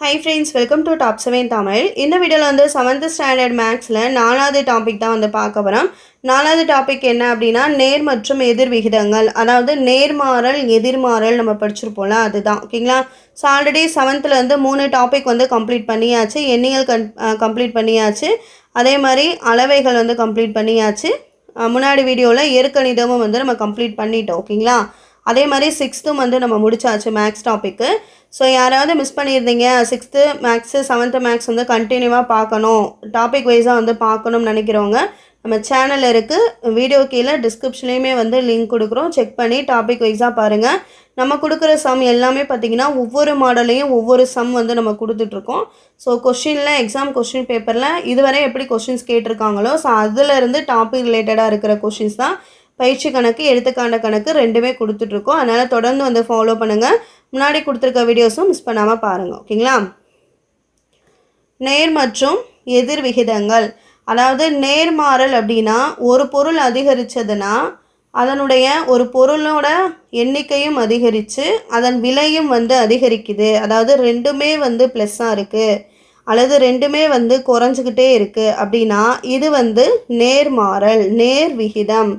Hi friends welcome to top seven Tamil இந்த வீடியோவில் வந்து செவன்த் ஸ்டாண்டர்ட் மேக்ஸில் நாலாவது டாபிக் தான் வந்து பார்க்க போகிறோம் நாலாவது டாபிக் என்ன அப்படின்னா நேர் மற்றும் எதிர் விகிதங்கள். அதாவது நேர்மாறல் எதிர்மாறல் நம்ம படிச்சிருப்போம்ல அதுதான். ஓகேங்களா ஸோ ஆல்ரெடி செவன்த்துலேருந்து மூணு டாபிக் வந்து கம்ப்ளீட் பண்ணியாச்சு. எண்ணியல் கன் கம்ப்ளீட் பண்ணியாச்சு. அதே மாதிரி அளவைகள் வந்து கம்ப்ளீட் பண்ணியாச்சு. முன்னாடி வீடியோவில் இயற்கணிதமும் வந்து நம்ம கம்ப்ளீட் பண்ணிட்டோம். ஓகேங்களா அதே மாதிரி சிக்ஸ்த்தும் வந்து நம்ம முடிச்சாச்சு மேக்ஸ் டாப்பிக்கு ஸோ யாராவது மிஸ் பண்ணியிருந்தீங்க சிக்ஸ்த்து மேக்ஸு செவன்த்து மேக்ஸ் வந்து கண்டினியூவாக பார்க்கணும். டாபிக் வைஸாக வந்து பார்க்கணும்னு நினைக்கிறவங்க நம்ம சேனல் இருக்குது வீடியோ கீழே டிஸ்கிரிப்ஷன்லேயுமே வந்து லிங்க் கொடுக்குறோம். செக் பண்ணி டாபிக் வைஸாக பாருங்கள் நம்ம கொடுக்குற சம் எல்லாமே பார்த்தீங்கன்னா ஒவ்வொரு மாடலையும் ஒவ்வொரு சம் வந்து நம்ம கொடுத்துட்ருக்கோம். ஸோ கொஷினில் எக்ஸாம் கொஷின் பேப்பரில் இதுவரை எப்படி கொஷின்ஸ் கேட்டிருக்காங்களோ ஸோ அதிலிருந்து டாபிக் ரிலேட்டடாக இருக்கிற கொஷின்ஸ் தான் பயிற்சி கணக்கு எடுத்துக்காண்ட கணக்கு ரெண்டுமே கொடுத்துட்ருக்கோம். அதனால் தொடர்ந்து வந்து ஃபாலோ பண்ணுங்கள் முன்னாடி கொடுத்துருக்க வீடியோஸும் மிஸ் பண்ணாமல் பாருங்கள் ஓகேங்களா நேர் மற்றும் எதிர் விகிதங்கள். அதாவது நேர்மாறல் அப்படின்னா ஒரு பொருள் அதிகரித்ததுன்னா அதனுடைய ஒரு பொருளோட எண்ணிக்கையும் அதிகரித்து அதன் விலையும் வந்து அதிகரிக்குது. அதாவது ரெண்டுமே வந்து ப்ளஸ்ஸாக இருக்குது அல்லது ரெண்டுமே வந்து குறைஞ்சிக்கிட்டே இருக்குது அப்படின்னா இது வந்து நேர்மாறல் நேர் விகிதம்.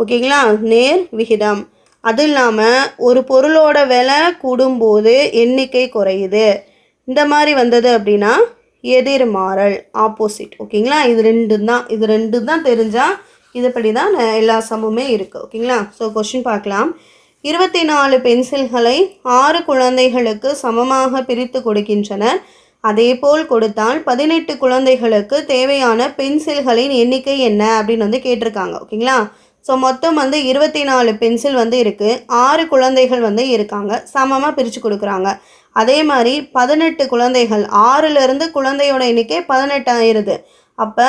ஓகேங்களா? நேர் விகிதம். அது இல்லாமல் ஒரு பொருளோட விலை கூடும்போது எண்ணிக்கை குறையுது. இந்த மாதிரி வந்தது அப்படின்னா எதிர்மாறல் ஆப்போசிட் ஓகேங்களா? இது ரெண்டு தான். இது ரெண்டு தான் தெரிஞ்சால் இதுபடி தான் எல்லா சமமே இருக்குது ஓகேங்களா? ஸோ கொஷின் பார்க்கலாம். இருபத்தி நாலு பென்சில்களை ஆறு குழந்தைகளுக்கு சமமாக பிரித்து கொடுக்கின்றனர். அதேபோல் கொடுத்தால் பதினெட்டு குழந்தைகளுக்கு தேவையான பென்சில்களின் எண்ணிக்கை என்ன அப்படின்னு வந்து கேட்டிருக்காங்க. ஓகேங்களா? ஸோ மொத்தம் வந்து இருபத்தி நாலு பென்சில் வந்து இருக்குது ஆறு குழந்தைகள் வந்து இருக்காங்க. சமமாக பிரித்து கொடுக்குறாங்க. அதே மாதிரி பதினெட்டு குழந்தைகள் ஆறுலேருந்து குழந்தையோட எண்ணிக்கை பதினெட்டு ஆயிருது. அப்போ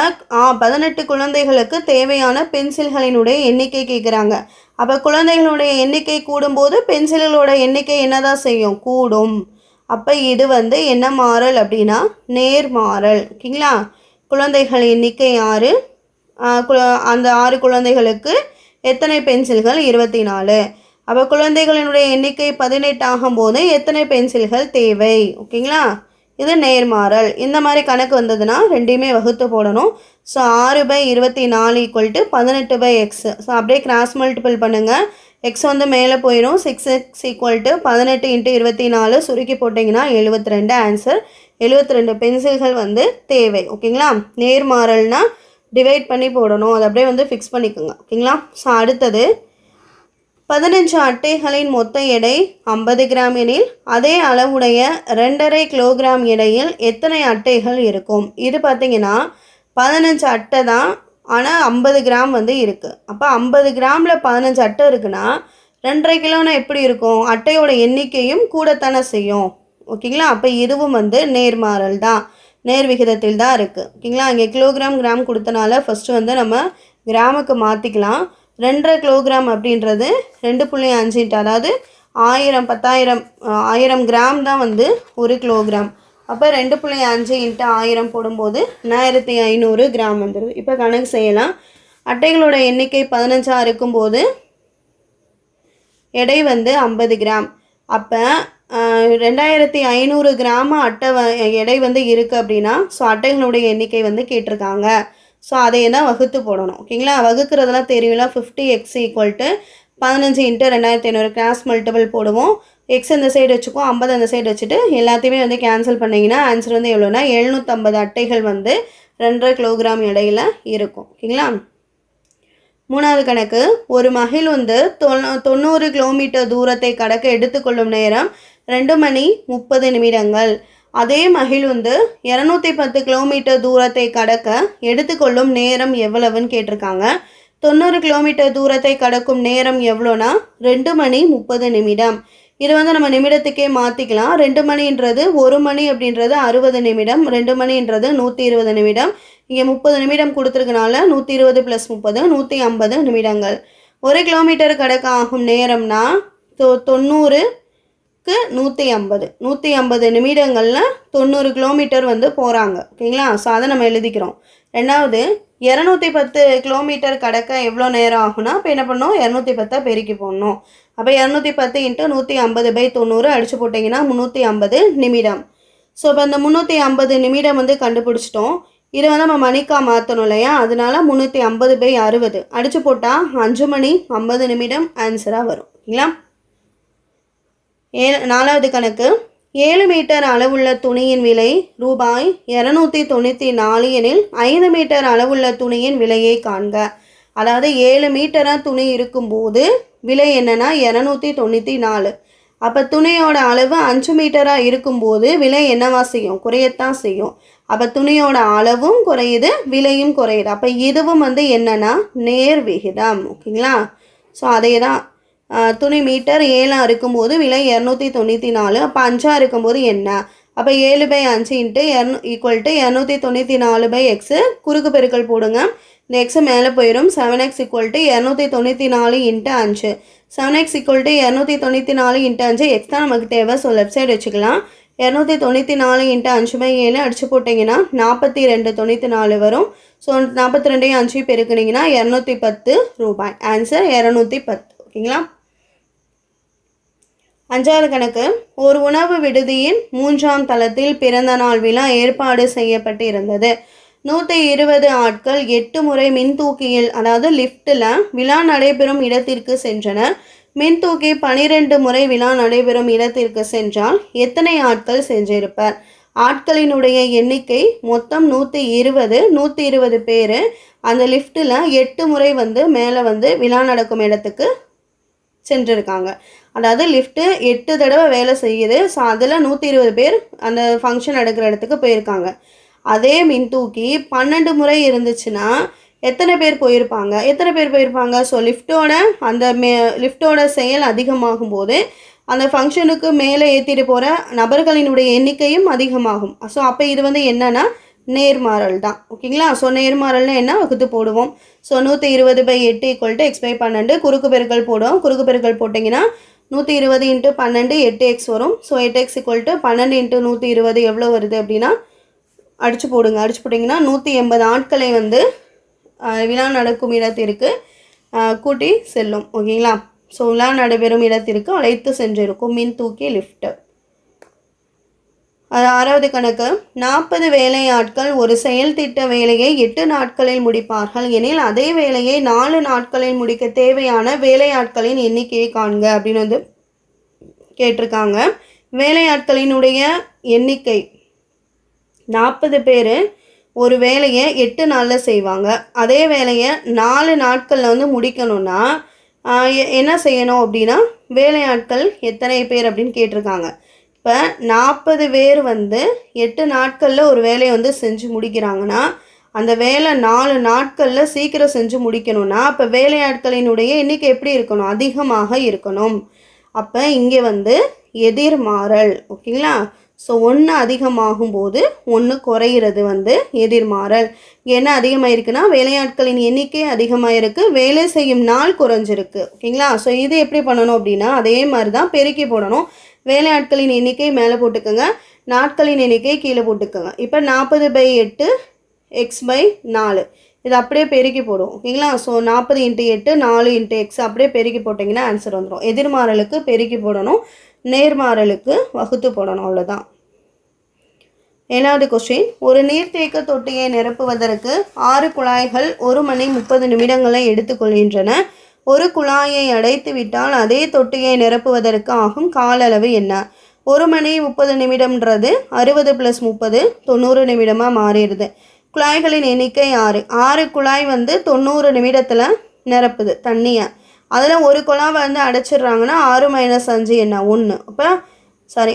பதினெட்டு குழந்தைகளுக்கு தேவையான பென்சில்களினுடைய எண்ணிக்கை கேட்குறாங்க அப்போ குழந்தைகளுடைய எண்ணிக்கை கூடும்போது பென்சில்களோட எண்ணிக்கை என்னதான் செய்யும்? கூடும். அப்போ இது வந்து என்ன மாறல் அப்படின்னா நேர்மாறல். ஓகேங்களா? குழந்தைகள் எண்ணிக்கை ஆறு அந்த ஆறு குழந்தைகளுக்கு எத்தனை பென்சில்கள்? இருபத்தி நாலு அப்போ குழந்தைகளினுடைய எண்ணிக்கை பதினெட்டு ஆகும்போது எத்தனை பென்சில்கள் தேவை? ஓகேங்களா? இது நேர்மாறல். இந்த மாதிரி கணக்கு வந்ததுன்னா ரெண்டையுமே வகுத்து போடணும். ஸோ ஆறு பை இருபத்தி நாலு ஈக்குவல் டு பதினெட்டு பை எக்ஸ் ஸோ அப்படியே கிராஸ் மல்டிபிள் பண்ணுங்கள் எக்ஸ் வந்து மேலே போயிடும். சிக்ஸ் எக்ஸ் ஈக்குவல் டு பதினெட்டு இன்ட்டு இருபத்தி நாலு சுருக்கி போட்டிங்கன்னா எழுபத்தி ரெண்டு ஆன்சர் எழுபத்தி ரெண்டு பென்சில்கள் வந்து தேவை. ஓகேங்களா? நேர்மாறல்னால் டிவைட் பண்ணி போடணும். அதை அப்படியே வந்து ஃபிக்ஸ் பண்ணிக்கோங்க. ஓகேங்களா? ஸோ அடுத்தது பதினஞ்சு அட்டைகளின் மொத்த எடை ஐம்பது கிராம் எனில் அதே அளவுடைய ரெண்டரை கிலோகிராம் எடையில் எத்தனை அட்டைகள் இருக்கும்? இது பார்த்தீங்கன்னா பதினஞ்சு அட்டை தான் ஆனால் ஐம்பது கிராம் வந்து இருக்குது அப்போ ஐம்பது கிராமில் பதினஞ்சு அட்டை இருக்குன்னா ரெண்டரை கிலோனா எப்படி இருக்கும்? அட்டையோட எண்ணிக்கையும் கூடத்தானே செய்யும். ஓகேங்களா? அப்போ இதுவும் வந்து நேர்மாறல் தான். நேர் விகிதத்தில் தான் இருக்குது ஓகேங்களா? இங்கே கிலோகிராம் கிராம் கொடுத்தனால ஃபஸ்ட்டு வந்து நம்ம கிராமுக்கு மாற்றிக்கலாம் ரெண்டரை கிலோகிராம் அப்படின்றது ரெண்டு புள்ளி அஞ்சு இன்ட்டு அதாவது ஆயிரம் பத்தாயிரம் ஆயிரம் கிராம் தான் வந்து ஒரு கிலோகிராம் அப்போ ரெண்டு புள்ளி அஞ்சு இன்ட்டு ஆயிரம் போடும்போது ஆயிரத்தி ஐநூறு கிராம் வந்துடுது இப்போ கணக்கு செய்யலாம். அட்டைகளோட எண்ணிக்கை பதினஞ்சா இருக்கும்போது எடை வந்து ஐம்பது கிராம் அப்போ ரெண்டாயிரத்தி ஐநூறு கிராம அட்டை வ எடை வந்து இருக்குது அப்படின்னா ஸோ அட்டைகளுடைய எண்ணிக்கை வந்து கேட்டிருக்காங்க. ஸோ அதை தான் வகுத்து போடணும்? ஓகேங்களா? வகுக்கிறதெல்லாம் தெரியும்ல ஃபிஃப்டி எக்ஸ் ஈக்குவல் டு பதினஞ்சு இன்ட்டு ரெண்டாயிரத்தி ஐநூறு. கிராஸ் மல்டிபிள் போடுவோம். எக்ஸ் அந்த சைடு வச்சுக்கோ ஐம்பது அந்த சைடு வச்சுட்டு எல்லாத்தையுமே வந்து கேன்சல் பண்ணிங்கன்னா ஆன்சர் வந்து எவ்வளோனா எழுநூற்றம்பது அட்டைகள் வந்து ரெண்டரை கிலோகிராம் எடையில் இருக்கும். ஓகேங்களா? மூணாவது கணக்கு ஒரு மகிழுந்து தொண்ணூ தொண்ணூறு கிலோமீட்டர் தூரத்தை கடக்க எடுத்துக்கொள்ளும் நேரம் ரெண்டு மணி முப்பது நிமிடங்கள். அதே மகிழுந்து இரநூத்தி பத்து கிலோமீட்டர் தூரத்தை கடக்க எடுத்துக்கொள்ளும் நேரம் எவ்வளவுன்னு கேட்டிருக்காங்க. தொண்ணூறு கிலோமீட்டர் தூரத்தை கடக்கும் நேரம் எவ்வளோனா ரெண்டு மணி முப்பது நிமிடம். இது வந்து நம்ம நிமிடத்துக்கே மாற்றிக்கலாம் ரெண்டு மணின்றது ஒரு மணி அப்படின்றது அறுபது நிமிடம் ரெண்டு மணின்றது நூற்றி இருபது நிமிடம். இங்கே முப்பது நிமிடம் கொடுத்துருக்கனால நூற்றி இருபது ப்ளஸ் முப்பது நூற்றி ஐம்பது நிமிடங்கள். ஒரு கிலோமீட்டர் கடக்க ஆகும் நேரம்னா தொ தொண்ணூறுக்கு நூற்றி ஐம்பது. நூற்றி ஐம்பது நிமிடங்களில் தொண்ணூறு கிலோமீட்டர் வந்து போகிறாங்க ஓகேங்களா? ஸோ அதை நம்ம எழுதிக்கிறோம். ரெண்டாவது இரநூத்தி பத்து கிலோமீட்டர் கடக்க எவ்வளோ நேரம் ஆகும்னா இப்போ என்ன பண்ணோம்? இரநூத்தி பத்தை பெருக்கி போடணும். அப்போ இரநூத்தி பத்து இன்ட்டு நூற்றி ஐம்பது பை தொண்ணூறு அடித்து போட்டிங்கன்னா முந்நூற்றி ஐம்பது நிமிடம். ஸோ இப்போ இந்த முந்நூற்றி ஐம்பது நிமிடம் வந்து கண்டுபிடிச்சிட்டோம். இதை வந்து நம்ம மணிக்காக மாற்றணும் இல்லையா? அதனால முந்நூற்றி ஐம்பது பை அறுபது. அடித்து போட்டால் அஞ்சு மணி ஐம்பது நிமிடம் ஆன்சராக வரும். இல்லைங்களா? ஏ நாலாவது கணக்கு. ஏழு மீட்டர் அளவுள்ள துணியின் விலை ரூபாய் இரநூத்தி தொண்ணூற்றி நாலு எனில் ஐந்து மீட்டர் அளவுள்ள துணியின் விலையை காண்க. அதாவது ஏழு மீட்டராக துணி இருக்கும்போது விலை என்னென்னா இரநூத்தி தொண்ணூற்றி நாலு. அப்போ துணியோட அளவு அஞ்சு மீட்டராக இருக்கும்போது விலை என்னவா செய்யும்? குறையத்தான் செய்யும். அப்போ துணியோட அளவும் குறையுது விலையும் குறையுது. அப்போ இதுவும் வந்து என்னென்னா நேர் விகிதம். ஓகேங்களா? ஸோ அதே தான் துணி மீட்டர் ஏழாக இருக்கும்போது விலை இரநூத்தி தொண்ணூற்றி நாலு அப்போ அஞ்சாக இருக்கும்போது என்ன? அப்போ ஏழு பை அஞ்சு இன்ட்டு இரநூ ஈக்குவல் டு இரநூத்தி தொண்ணூற்றி நாலு பை எக்ஸு குறுக்கு பெருக்கல் போடுங்க. இந்த எக்ஸு மேலே போயிடும் செவன் எக்ஸ் ஈக்குவல் டு இரநூத்தி தொண்ணூற்றி நாலு இன்ட்டு அஞ்சு. செவன் எக்ஸ் ஈக்குவல் டு இரநூத்தி தொண்ணூற்றி நாலு இன்ட்டு அஞ்சு. எக்ஸ் தான் நமக்கு தேவை. ஸோ லெஃப்ட் சைடு வச்சுக்கலாம். இரநூத்தி தொண்ணூற்றி நாலு இன்ட்டு அஞ்சு பை ஏழு அடிச்சு போட்டிங்கன்னா நாற்பத்தி ரெண்டு தொண்ணூற்றி நாலு வரும். ஸோ நாற்பத்தி ரெண்டையும் அஞ்சு பெருக்குனிங்கன்னா இரநூத்தி பத்து ரூபாய். ஆன்சர் இரநூத்தி பத்து. ஓகேங்களா? அஞ்சாவது கணக்கு. ஒரு உணவு விடுதியின் மூன்றாம் தளத்தில் பிறந்த நாள் விழா ஏற்பாடு செய்யப்பட்டு இருந்தது நூற்றி இருபது ஆட்கள் எட்டு முறை மின்தூக்கியில் அதாவது லிஃப்ட்டில் விழா நடைபெறும் இடத்திற்கு சென்றனர். மின்தூக்கி பனிரெண்டு முறை விழா நடைபெறும் இடத்திற்கு சென்றால் எத்தனை ஆட்கள் சென்றிருப்பார்? ஆட்களினுடைய எண்ணிக்கை மொத்தம் நூற்றி இருபது நூற்றி இருபது பேர். அந்த லிஃப்ட்டில் எட்டு முறை வந்து மேலே வந்து விழா நடக்கும் இடத்துக்கு சென்றிருக்காங்க. அதாவது லிஃப்ட்டு எட்டு தடவை வேலை செய்யுது. ஸோ அதில் நூற்றி இருபது பேர் அந்த ஃபங்க்ஷன் நடக்கிற இடத்துக்கு போயிருக்காங்க. அதே மின்தூக்கி பன்னெண்டு முறை இருந்துச்சுன்னா எத்தனை பேர் போயிருப்பாங்க? எத்தனை பேர் போயிருப்பாங்க? ஸோ லிஃப்ட்டோட அந்த மே லிஃப்ட்டோட செயல் அதிகமாகும் போது அந்த ஃபங்க்ஷனுக்கு மேலே ஏற்றிட்டு போகிற நபர்களினுடைய எண்ணிக்கையும் அதிகமாகும். ஸோ அப்போ இது வந்து என்னென்னா நேர்மாறல் தான். ஓகேங்களா? ஸோ நேர்மாறல்னா என்ன? வகுத்து போடுவோம். ஸோ நூற்றி இருபது பை எட்டு ஈக்குவல் டு எக்ஸ் பை பன்னெண்டு. குறுக்கு பெருக்கள் போடுவோம். குறுக்கு பெருக்கள் போட்டிங்கன்னா நூற்றி இருபது இன்ட்டு பன்னெண்டு எட்டு எக்ஸ் வரும். ஸோ எட்டு எக்ஸ் ஈக்குவல் டு பன்னெண்டு இன்ட்டு நூற்றி இருபது எவ்வளோ வருது அப்படின்னா அடிச்சு போடுங்க. அடிச்சு போட்டிங்கன்னா நூற்றி எண்பது ஆட்களை வந்து விழா நடக்கும் இடத்திற்கு கூட்டி செல்லும் ஓகேங்களா? ஸோ விழா நடைபெறும் இடத்திற்கு அழைத்து சென்றிருக்கும் மின் தூக்கி லிஃப்ட்டு ஆறாவது கணக்கு நாற்பது வேலையாட்கள் ஒரு செயல் திட்ட வேலையை எட்டு நாட்களில் முடிப்பார்கள். எனில் அதே வேலையை நாலு நாட்களில் முடிக்க தேவையான வேலையாட்களின் எண்ணிக்கையை காண்க அப்படின்னு வந்து கேட்டிருக்காங்க. வேலையாட்களினுடைய எண்ணிக்கை நாற்பது பேர் ஒரு வேலையை எட்டு நாளில் செய்வாங்க. அதே வேலையை நாலு நாட்களில் வந்து முடிக்கணும்னா எ- என்ன செய்யணும் அப்படின்னா வேலையாட்கள் எத்தனை பேர் அப்படின்னு கேட்டிருக்காங்க. இப்போ நாற்பது பேர் வந்து எட்டு நாட்களில் ஒரு வேலையை வந்து செஞ்சு முடிக்கிறாங்கன்னா அந்த வேலை நாலு நாட்களில் சீக்கிரம் செஞ்சு முடிக்கணும்னா அப்போ வேலையாட்களினுடைய எண்ணிக்கை எப்படி இருக்கணும்? அதிகமாக இருக்கணும். அப்போ இங்கே வந்து எதிர்மாறல் ஓகேங்களா? ஸோ ஒன்று அதிகமாகும் போது ஒன்று குறையிறது வந்து எதிர்மாறல். இங்கே என்ன அதிகமாக இருக்குன்னா வேலையாட்களின் எண்ணிக்கை அதிகமாக இருக்குது வேலை செய்யும் நாள் குறைஞ்சிருக்கு. ஓகேங்களா? ஸோ இது எப்படி பண்ணணும் அப்படின்னா அதே மாதிரி தான் பெருக்கி போடணும். வேலையாட்களின் எண்ணிக்கை மேலே போட்டுக்கோங்க. நாட்களின் எண்ணிக்கை கீழே போட்டுக்கோங்க. இப்போ நாற்பது பை எட்டு எக்ஸ் பை நாலு. இது அப்படியே பெருக்கி போடும் ஓகேங்களா? ஸோ நாற்பது இன்ட்டு எட்டு நாலு இன்ட்டு எக்ஸ் அப்படியே பெருக்கி போட்டிங்கன்னா ஆன்சர் வந்துடும் எதிர்மாறலுக்கு பெருக்கி போடணும். நேர்மாறலுக்கு வகுத்து போடணும் அவ்வளோதான் ஏழாவது கொஸ்டின் ஒரு நீர்த்தேக்க தொட்டியை நிரப்புவதற்கு ஆறு குழாய்கள் ஒரு மணி முப்பது நிமிடங்களை எடுத்துக்கொள்கின்றன ஒரு குழாயை அடைத்து விட்டால் அதே தொட்டியை நிரப்புவதற்கு ஆகும் கால அளவு என்ன? ஒரு மணி முப்பது நிமிடம்ன்றது அறுபது ப்ளஸ் முப்பது தொண்ணூறு நிமிடமாக மாறிடுது. குழாய்களின் எண்ணிக்கை ஆறு. ஆறு குழாய் வந்து தொண்ணூறு நிமிடத்தில் நிரப்புது தண்ணியை. அதில் ஒரு குழாய் வந்து அடைச்சிடுறாங்கன்னா ஆறு மைனஸ் அஞ்சு என்ன? ஒன்று அப்போ சாரி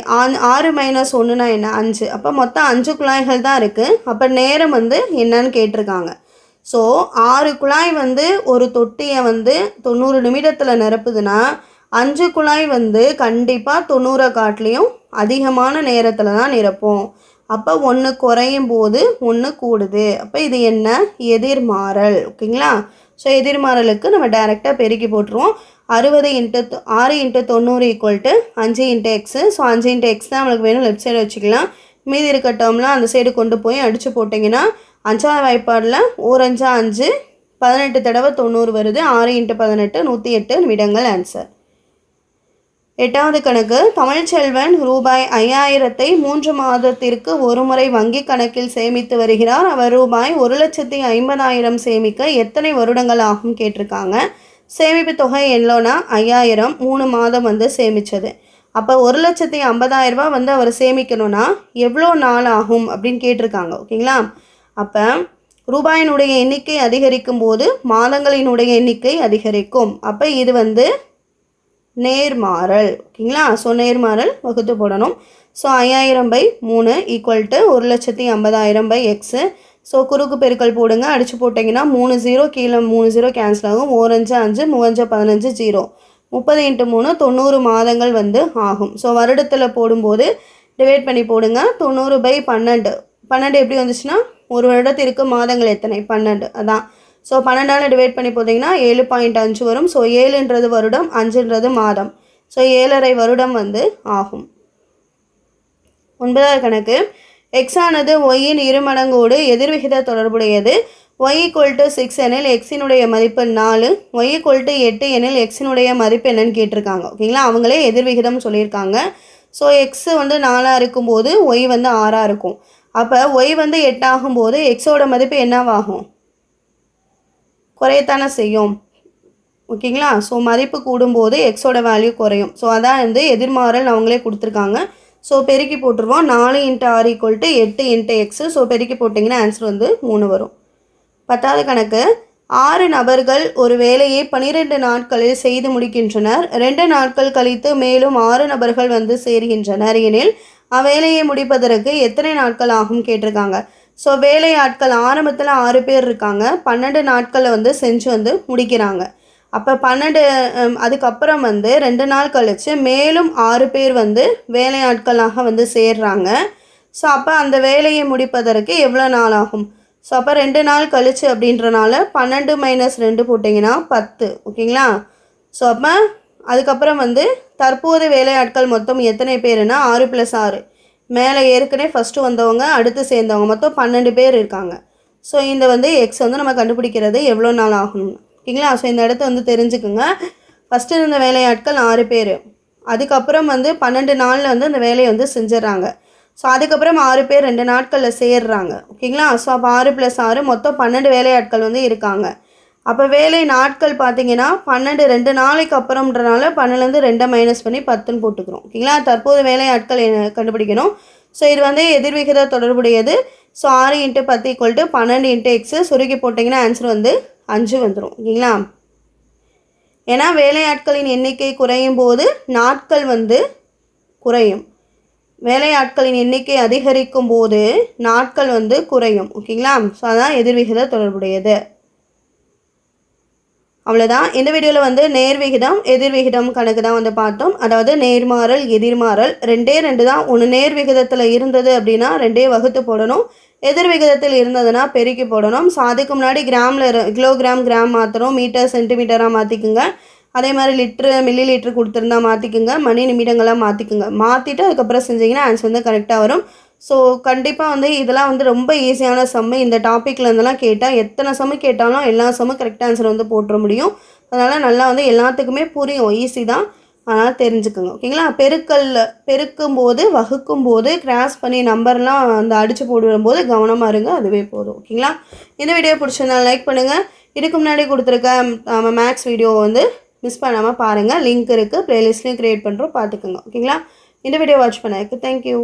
ஆறு மைனஸ் ஒன்றுனா என்ன? அஞ்சு. அப்போ மொத்தம் அஞ்சு குழாய்கள் தான் இருக்குது அப்போ நேரம் வந்து என்னன்னு கேட்டிருக்காங்க. ஸோ ஆறு குழாய் வந்து ஒரு தொட்டியை வந்து தொண்ணூறு நிமிடத்தில் நிரப்புதுன்னா அஞ்சு குழாய் வந்து கண்டிப்பாக தொண்ணூறை காட்டிலையும் அதிகமான நேரத்தில் தான் நிரப்போம். அப்போ ஒன்று குறையும் போது ஒன்று கூடுது. அப்போ இது என்ன? எதிர்மாறல். ஓகேங்களா? ஸோ எதிர்மாறலுக்கு நம்ம டைரெக்டாக பெருக்கி போட்டுருவோம். அறுபது இன்ட்டு ஆறு இன்ட்டு தொண்ணூறு ஈக்குவல் டு அஞ்சு இன்ட்டு எக்ஸு ஸோ அஞ்சு இன்ட்டு எக்ஸ் தான் நம்மளுக்கு வேணும். லெஃப்ட் சைடு வச்சுக்கலாம். மீதி இருக்க டேர்ம்லாம் அந்த சைடு கொண்டு போய் அடித்து போட்டிங்கன்னா அஞ்சாவது வாய்ப்பாடில் ஓரஞ்சா அஞ்சு பதினெட்டு தடவை தொண்ணூறு வருது. ஆறு இன்ட்டு பதினெட்டு நூற்றி எட்டு நிமிடங்கள் ஆன்சர் எட்டாவது கணக்கு தமிழ்ச்செல்வன் ரூபாய் ஐயாயிரத்தை மூன்று மாதத்திற்கு ஒருமுறை வங்கி கணக்கில் சேமித்து வருகிறார். அவர் ரூபாய் ஒரு லட்சத்தி ஐம்பதாயிரம் சேமிக்க எத்தனை வருடங்கள் ஆகும் கேட்டிருக்காங்க. சேமிப்பு தொகை எவ்வளோனா ஐயாயிரம் மூணு மாதம் வந்து சேமித்தது அப்போ ஒரு லட்சத்தி ஐம்பதாயிரரூபா வந்து அவர் சேமிக்கணும்னா எவ்வளோ நாள் ஆகும் அப்படின்னு கேட்டிருக்காங்க ஓகேங்களா? அப்போ ரூபாயினுடைய எண்ணிக்கை அதிகரிக்கும் போது மாதங்களினுடைய எண்ணிக்கை அதிகரிக்கும். அப்போ இது வந்து நேர்மாறல். ஓகேங்களா? ஸோ நேர்மாறல் வகுத்து போடணும். ஸோ ஐயாயிரம் பை மூணு ஈக்குவல் டு ஒரு லட்சத்தி ஐம்பதாயிரம் பை எக்ஸு ஸோ குறுக்கு பெருக்கல் போடுங்க. அடித்து போட்டிங்கன்னா மூணு ஜீரோ கீழே மூணு ஜீரோ கேன்சல் ஆகும். ஓரஞ்சு அஞ்சு மூவஞ்சு பதினஞ்சு ஜீரோ முப்பது இன்ட்டு மூணு தொண்ணூறு மாதங்கள் வந்து ஆகும். ஸோ வருடத்தில் போடும்போது டிவைட் பண்ணி போடுங்க. தொண்ணூறு பை பன்னெண்டு. பன்னெண்டு எப்படி வந்துச்சுன்னா ஒரு வருடத்திற்கு மாதங்கள் எத்தனை? பன்னெண்டு. அதான். ஸோ பன்னெண்டால் டிவைட் பண்ணி போட்டிங்கன்னா ஏழு பாயிண்ட் அஞ்சு வரும். ஸோ ஏழுன்றது வருடம் அஞ்சுன்றது மாதம். ஸோ ஏழரை வருடம் வந்து ஆகும். ஒன்பதாவது கணக்கு. எக்ஸ் ஆனது ஒய்யின் இருமடங்கோடு எதிர்விகித தொடர்புடையது. ஒய் ஈக்குவல் டு சிக்ஸ் எனில் எக்ஸினுடைய மதிப்பு நாலு. ஒய் ஈக்குவல் டு எட்டு எனில் எக்ஸினுடைய மதிப்பு என்னன்னு கேட்டிருக்காங்க. ஓகேங்களா அவங்களே எதிர்விகிதம் சொல்லியிருக்காங்க. ஸோ எக்ஸு வந்து நாலாக இருக்கும்போது ஒய் வந்து ஆறாக இருக்கும். அப்போ ஒய் வந்து எட்டாகும்போது எக்ஸோட மதிப்பு என்னவாகும்? குறையத்தானே செய்யும். ஓகேங்களா? ஸோ மதிப்பு கூடும்போது எக்ஸோட வேல்யூ குறையும். ஸோ அதான் வந்து எதிர்மாறல் அவங்களே கொடுத்துருக்காங்க. ஸோ பெருக்கி போட்டுருவோம். நாலு இன்ட்டு ஆறு ஈக்குவல் டு எட்டு இன்ட்டு எக்ஸு ஸோ பெருக்கி போட்டிங்கன்னா ஆன்சர் வந்து மூணு வரும். பத்தாவது கணக்கு. ஆறு நபர்கள் ஒரு வேலையை பனிரெண்டு நாட்களில் செய்து முடிக்கின்றனர். ரெண்டு நாட்கள் கழித்து மேலும் ஆறு நபர்கள் வந்து சேர்கின்றனர். எனில் அவ்வேலையை முடிப்பதற்கு எத்தனை நாட்கள் ஆகும் கேட்டிருக்காங்க. ஸோ வேலை ஆட்கள் ஆரம்பத்தில் ஆறு பேர் இருக்காங்க. பன்னெண்டு நாட்களை வந்து செஞ்சு வந்து முடிக்கிறாங்க. அப்போ பன்னெண்டு அதுக்கப்புறம் வந்து ரெண்டு நாள் கழித்து மேலும் ஆறு பேர் வந்து வேலை ஆட்களாக வந்து சேர்றாங்க. ஸோ அப்போ அந்த வேலையை முடிப்பதற்கு எவ்வளோ நாள் ஆகும்? ஸோ அப்போ ரெண்டு நாள் கழித்து அப்படின்றனால பன்னெண்டு மைனஸ் ரெண்டு போட்டிங்கன்னா பத்து. ஓகேங்களா? ஸோ அப்போ அதுக்கப்புறம் வந்து தற்போது வேலையாட்கள் மொத்தம் எத்தனை பேருனா ஆறு ப்ளஸ் ஆறு. மேலே ஏற்கனவே ஃபஸ்ட்டு வந்தவங்க அடுத்து சேர்ந்தவங்க. மொத்தம் பன்னெண்டு பேர் இருக்காங்க. ஸோ இந்த வந்து எக்ஸ் வந்து நம்ம கண்டுபிடிக்கிறது எவ்வளோ நாள் ஆகணும்னு. ஓகேங்களா? ஸோ இந்த இடத்த வந்து தெரிஞ்சுக்குங்க. ஃபஸ்ட்டு இருந்த வேலையாட்கள் ஆறு பேர். அதுக்கப்புறம் வந்து பன்னெண்டு நாளில் வந்து அந்த வேலையை வந்து செஞ்சிடறாங்க. ஸோ அதுக்கப்புறம் ஆறு பேர் ரெண்டு நாட்களில் சேர்றாங்க. ஓகேங்களா? ஸோ அப்போ ஆறு ப்ளஸ் ஆறு மொத்தம் பன்னெண்டு வேலையாட்கள் வந்து இருக்காங்க. அப்போ வேலை நாட்கள் பார்த்தீங்கன்னா பன்னெண்டு ரெண்டு நாளைக்கு அப்புறம்ன்றனால பன்னெண்டுலேருந்து ரெண்டை மைனஸ் பண்ணி பத்துன்னு போட்டுக்கிறோம். ஓகேங்களா? தற்போது வேலை ஆட்கள் கண்டுபிடிக்கணும்? ஸோ இது வந்து எதிர்விகித தொடர்புடையது. ஸோ ஆறு இன்ட்டு பத்து ஈக்குவல் டு பன்னெண்டு இன்ட்டு எக்ஸு சுருக்கி போட்டிங்கன்னா ஆன்சர் வந்து அஞ்சு வந்துடும் ஓகேங்களா? ஏன்னா வேலையாட்களின் எண்ணிக்கை குறையும் போது நாட்கள் வந்து குறையும். வேலையாட்களின் எண்ணிக்கை அதிகரிக்கும் போது நாட்கள் வந்து குறையும். ஓகேங்களா? ஸோ அதான் எதிர்விகித தொடர்புடையது. அவ்வளோதான் இந்த வீடியோவில் வந்து நேர் விகிதம் எதிர் விகிதம் கணக்கு தான் வந்து பார்த்தோம். அதாவது நேர்மாறல் எதிர்மாறல் ரெண்டே ரெண்டு தான். ஒன்று நேர் விகிதத்தில் இருந்தது அப்படின்னா ரெண்டே வகுத்து போடணும். எதிர் விகிதத்தில் இருந்ததுன்னா பெருக்கி போடணும். ஸோ அதுக்கு முன்னாடி கிராமில் இரு கிலோகிராம் கிராம் மாற்றணும் மீட்டர் சென்டிமீட்டராக மாற்றிக்குங்க அதே மாதிரி லிட்ரு மில்லி லிட்ரு கொடுத்துருந்தா மாற்றிக்குங்க மணி நிமிடங்களாக மாற்றிக்குங்க மாற்றிட்டு அதுக்கப்புறம் செஞ்சீங்கன்னா ஆன்சர் வந்து கரெக்டாக வரும். ஸோ கண்டிப்பாக வந்து இதெல்லாம் வந்து ரொம்ப ஈஸியான சம்மு இந்த டாப்பிக்கில் இருந்தெல்லாம் கேட்டால் எத்தனை சம்மு கேட்டாலும் எல்லா சம்மும் கரெக்டாக ஆன்சர் வந்து போட்டுற முடியும். அதனால் நல்லா வந்து எல்லாத்துக்குமே புரியும். ஈஸி தான். அதனால் தெரிஞ்சுக்கோங்க. ஓகேங்களா பெருக்கல் பெருக்கும் போது வகுக்கும் போது கிராஸ் பண்ணி நம்பர்லாம் அந்த அடித்து போடும்போது கவனமாக இருங்க. அதுவே போதும். ஓகேங்களா இந்த வீடியோ பிடிச்சிருந்தா லைக் பண்ணுங்கள் இதுக்கு முன்னாடி கொடுத்துருக்க மேக்ஸ் வீடியோ வந்து மிஸ் பண்ணாமல் பாருங்கள் லிங்க் இருக்குது ப்ளேலிஸ்ட்லேயும் க்ரியேட் பண்ணுறோம் பார்த்துக்கோங்க ஓகேங்களா இந்த வீடியோ வாட்ச் பண்ணதுக்கு தேங்க்யூ